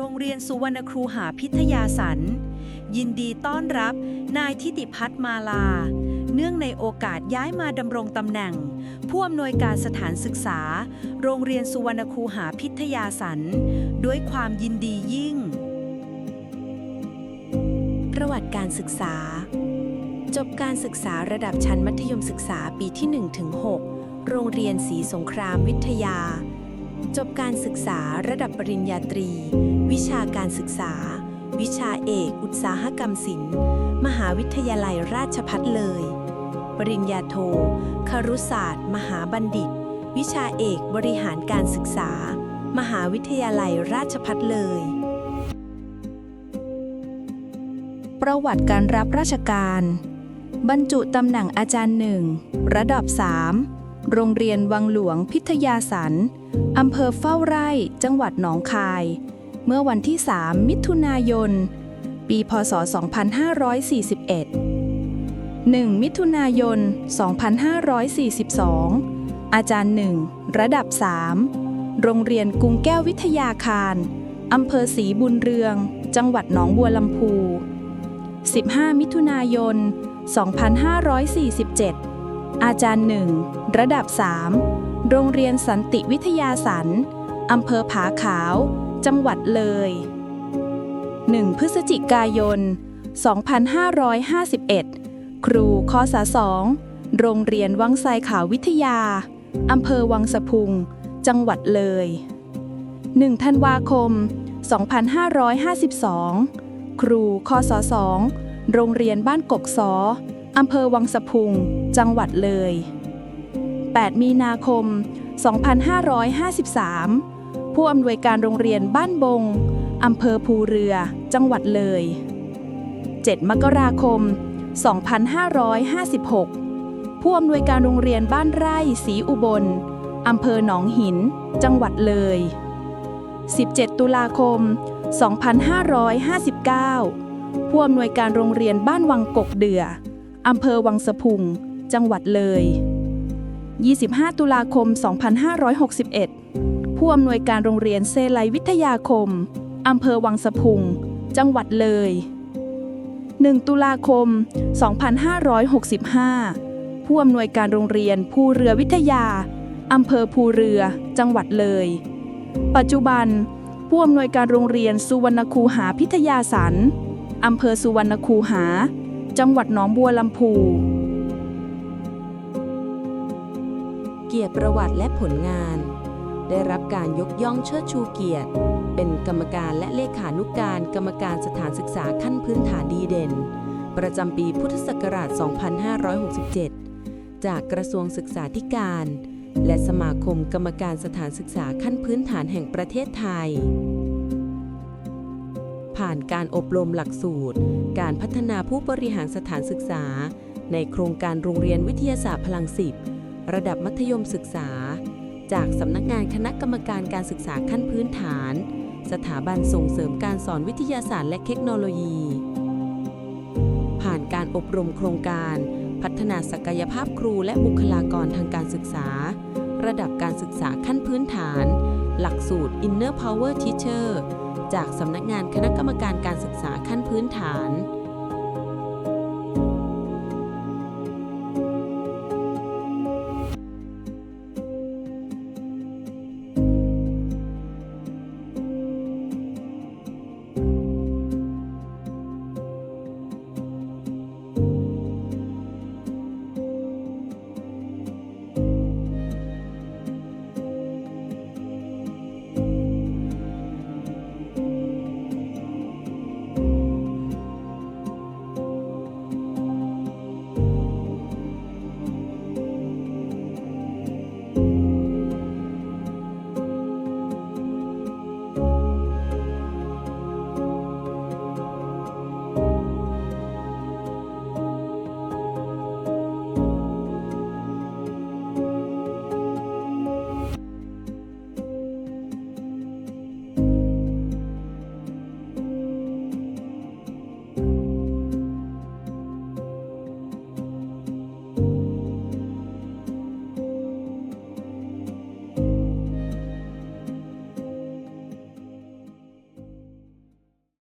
รงเรียนสุวรรณครูหาพิทยาสัน ยินดีต้อนรับนายทิติพัฒน์มาลา เนื่องในโอกาสย้ายมาดำรงตำแหน่ง ผู้อำนวยการสถานศึกษา โรงเรียนสุวรรณครูหาพิทยาสัน ด้วยความยินดียิ่ง ประวัติการศึกษา จบการศึกษาระดับชั้นมัธยมศึกษาปีที่1ถึง6โรงเรียนศรีสงครามวิทยา จบการศึกษาระดับปริญญาตรี วิชาการศึกษา วิชาเอก อุตสาหกรรมศิลป์มหาวิทยาลัยราชภัฏเลย ปริญญาโท ครุศาสตร์ มหาบัณฑิต วิชาเอกบริหารการศึกษา มหาวิทยาลัยราชภัฏเลย ประวัติการรับราชการ บรรจุตำแหน่งอาจารย์หนึ่งระดับ 3 โรงเรียนวังหลวงพิทยาสันอำเภอเฝ้าไร่ จังหวัดหนองคาย เมื่อวันที่ 3 มิถุนายน ปี พศ 2541 1 มิถุนายน 2542 อาจารย์หนึ่งระดับ 3 โรงเรียนกรุงแก้ววิทยาคารอำเภอศรีบุญเรือง จังหวัดหนองบัวลำพู 15 มิถุนายน 2547 อาจารย์หนึ่งระดับ 3 โรงเรียนสันติวิทยาสันอำเภอผาขาว จังหวัดเลย 1 พฤศจิกายน 2551 ครูคศ2โรงเรียนวังไซขาววิทยาอำเภอวังสะพุง จังหวัดเลย 1 ธันวาคม 2552 ครูคศ2โรงเรียนบ้านกกสอ อำเภอวังสะพุง จังหวัดเลย 8 มีนาคม 2553 ผู้อำนวยการโรงเรียนบ้านบง อำเภอภูเรือ จังหวัดเลย 7 มกราคม 2556 ผู้อำนวยการโรงเรียนบ้านไร่ศรีอุบล อำเภอหนองหิน จังหวัดเลย 17 ตุลาคม 2559 ผู้อำนวยการโรงเรียนบ้านวังกกเดือ อำเภอวังสะพุง จังหวัดเลย 25 ตุลาคม 2561 ผู้อำนวยการโรงเรียนเซไลวิทยาคม อำเภอวังสะพุง จังหวัดเลย 1 ตุลาคม 2565 ผู้อำนวยการโรงเรียนภูเรือวิทยา อำเภอภูเรือ จังหวัดเลย ปัจจุบัน ผู้อำนวยการโรงเรียนสุวรรณคูหาพิทยาสันอำเภอสุวรรณคูหา จังหวัดหนองบัวลำพู เกียรติประวัติและผลงาน ได้รับการยกย่องเชิดชูเกียรติ เป็นกรรมการและเลขานุการ กรรมการสถานศึกษาขั้นพื้นฐานดีเด่น ประจำปีพุทธศักราช 2567 จากกระทรวงศึกษาธิการ และสมาคมกรรมการสถานศึกษาขั้นพื้นฐานแห่งประเทศไทยานการอบรมหลักสูตร การพัฒนาผู้บริหารสถานศึกษา ในโครงการโรงเรียนวิทยาศาสตร์พลังสิบระดับมัธยมศึกษา จากสำนักงานคณะกรรมการการศึกษาขั้นพื้นฐาน สถาบันส่งเสริมการสอนวิทยาศาสตร์และเทคโนโลยี ผ่านการอบรมโครงการ พัฒนาศักยภาพครูและบุคลากรทางการศึกษา ระดับการศึกษาขั้นพื้นฐาน หลักสูตร Inner Power Teacher จากสำนักงานคณะกรรมการการศึกษาขั้นพื้นฐาน